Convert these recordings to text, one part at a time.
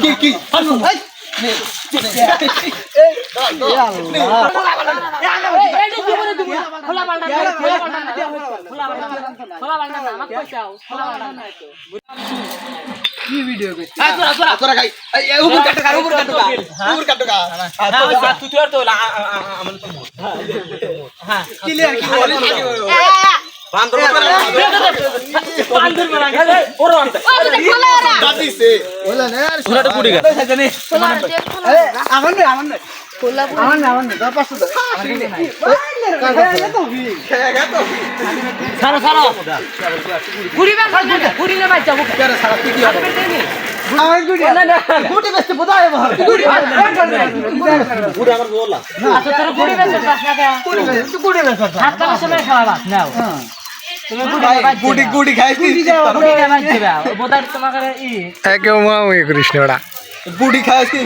কি কি তোরা খাই উপর কাটো কার উপর কাটো কার উপর কাটো কার ক্লিয়ার কি বলে দাদিছে বলে না আমার কেন সারা তুই কি হবে বোঝায় ভালো গুড়ি গুড়ি আমার বললা গুড়ি বেশি গুড়ি বেশি গুড়ি গুড়ি খাইছি একে মুয়ে করিস না ওরা গুড়ি খাইছি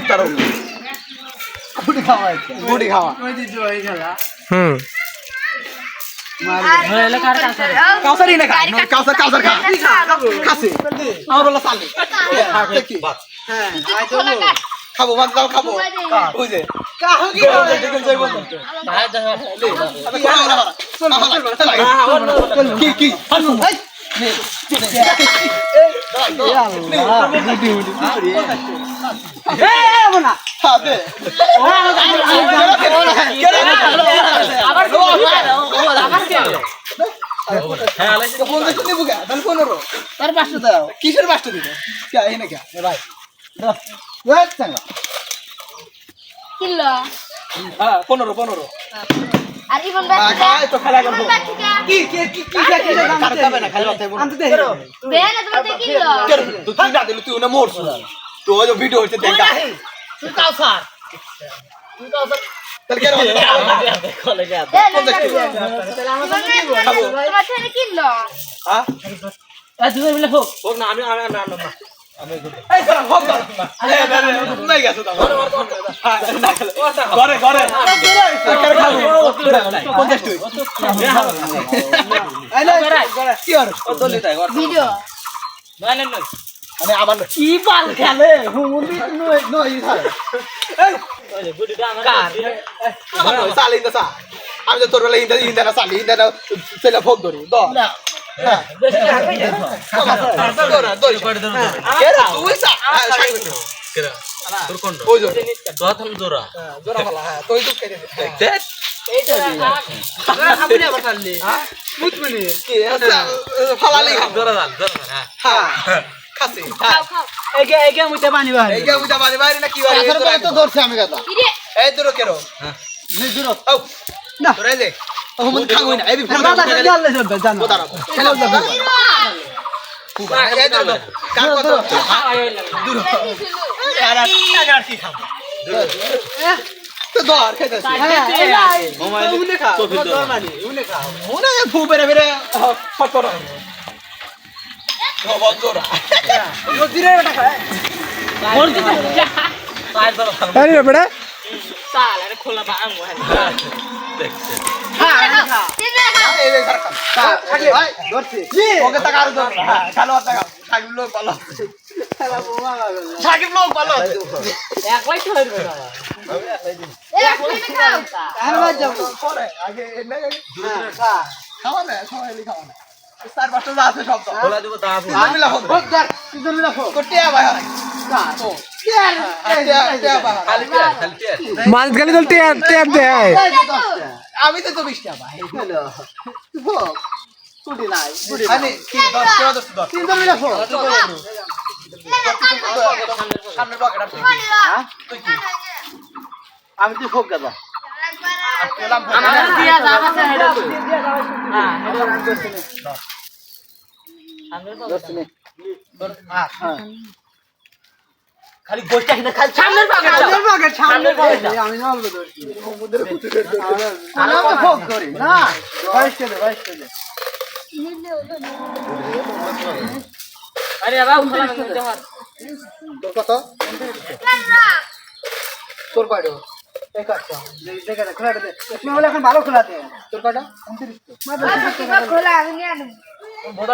তার গুড়ি খাওয়া গুড়ি খাওয়া। হুম। কাউসারি না খা। কাউসার কাউসার খা। খাসি। আমার বলা সালে কি খাব ভাত দাও খাব। ওই কি কি কি কিসের পাঁচটা দিবে ভাই কিলো পনেরো পনেরো। আর আহ, খাই তো খেলা করব। ব্যাগ কি কি কি কি খারাপ যাবে না খালি অর্থে বলো। বেন তোমার কিলো তুই তুই না দিলে তুই না মরছ তো ওই ভিডিও হচ্ছে দেখা। তাহলে কেন তোমার ছেলে কিলো এই সারা হোক না এই না না। গেছে তো ঘরে ঘরে করে খাব। 50 তুই এই না কি আর ভিডিও মানে আমার কি পাল খেলে? আমার আমি তো তোর বেলা ইন্দা ইন্দা সালে ইন্দা ভোগ ধরি দ হ্যাঁ আচ্ছা হ্যাঁ হ্যাঁ পানি বাইরে না কি ধরছে আমি কথা এই দূর কেরো দূর না তোরে দে ও মন খাং হই না এই ফোন দাদা জানলে সব জানো দাদা খেলো যাবে হ্যাঁ মানি বেটা হ্যাঁ যাব পরে আগে এনে হ্যাঁ। খাওয়া না সবাই খাওয়া না স্টার বাস্টার যা আছে সব আপনি আমি লাখো কোটিয়া ভাই তো খালি খালি মাছ গালি তো ট্যাপ ট্যাপ দেয় আমি তো তো বিশটা ভাই। হ্যালো ভোগ কুটি নাই কুটি মানে কি দশ কেউ দশ দশ তিন দশ লাখো সামনের পকেট আপনি তুই কি? আমি গাদা। আমার দিয়া দাম আছে হেডা তো খালি কিনা খালি সামনের সামনের সামনের আমি না। বলব আমি তো ভোগ করি না বাইশটা দে বাইশটা দে আরে বাবা জমা তোর কত? তোর কয়টা? এক আটটা। দেখে না খোলা দে। তুমি বলে এখন ভালো খোলা দে। তোর কয়টা? খোলা আমি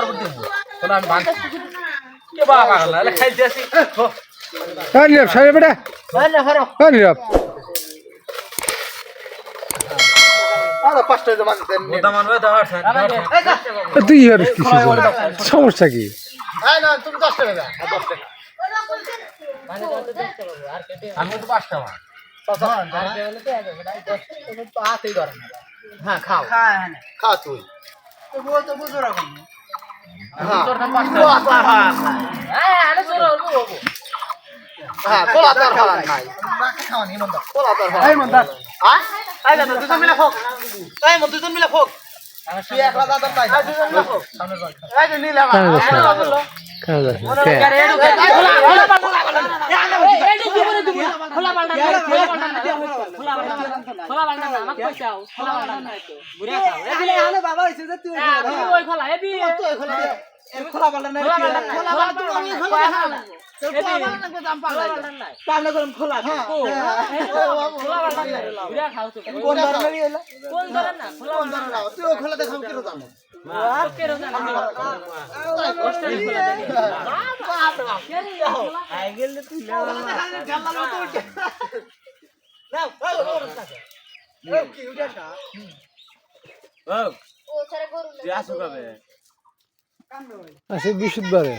বুদ্ধি ভাঙ কে বাবা লাগলে খাইতে আসি। নীরব সামনে বেটা। এই নীরব এ তুই আর কিছু? সমস্যা কি? হ্যাঁ না তুমি দশ টাকা দাও দশ টাকা আমি তো পাঁচটা মার। হ্যাঁ খাও। খা তুই। হ্যাঁ। হ্যাঁ কোলা তার খাওয়া নাই কোলা তার খাওয়া এই মন্দার হ্যাঁ এই না দুজন মিলে খোক এই মন দুজন মিলে খোক তুই খোলা কেন জানো বিশুদ্ধবারে